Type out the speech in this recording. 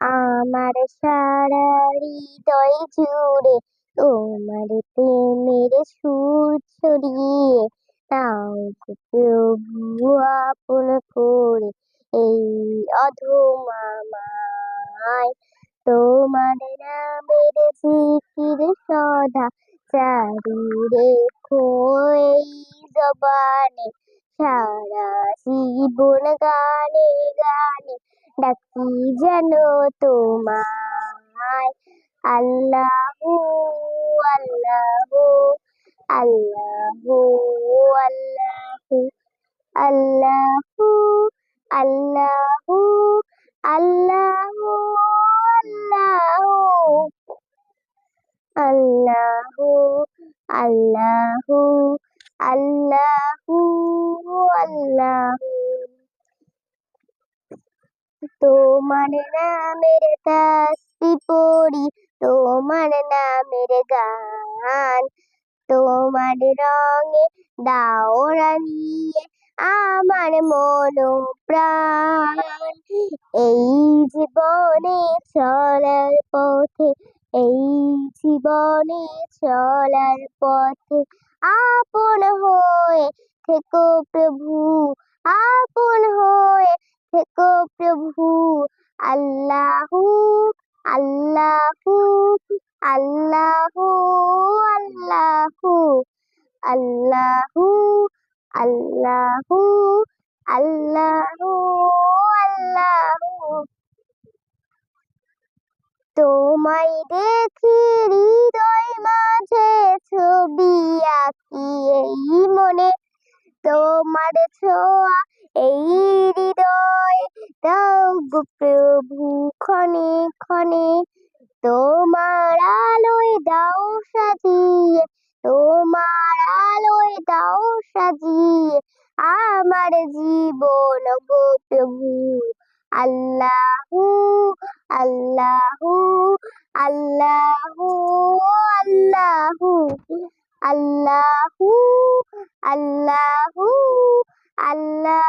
আমার সারা হৃদয় জুড়ে, তোমার প্রেমের সুর ছড়িয়ে তাও প্রভু আপন করে, এই অধমায় তোমার নামের জিকির সদা চারু রেখো জবানে, সারা জীবন গানে গানে ডাকি যেন তোমায়। আল্লাহু আল্লাহু আল্লাহু আল্লাহু আল্লাহু আল্লাহু আল্লাহু আল্লাহু আল্লাহু আল্লাহু আল্লাহু তোমার নামের পড়ি, তোমার নামের গান। তোমার রঙে দাও রানিয়ে আমার মন প্রাণ। এই জীবনে চলার পথে, এই জীবনে চলার পথে আপন হয়ে থেকো প্রভু, আপন হয়ে থেকো প্রভু, আল্লাহু আল্লাহু আল্লাহু আল্লাহু আল্লাহু আল্লাহু আল্লাহু আল্লাহু। তোমায় দেখি হৃদয় মাঝে ছবি আঁকি এই মনে, তোমার ছোঁয়া এই জয় দাও গো খনে ক্ষণে তোমার আলোয় দাও সাজিয়ে, তোমার আলোয় দাও সাজিয়ে। আমার জীবন গোপ্রভু আল্লাহ আল্লাহু, আল্লাহ আল্লাহ আল্লাহ, আল্লাহু আল্লাহু, আল্লাহ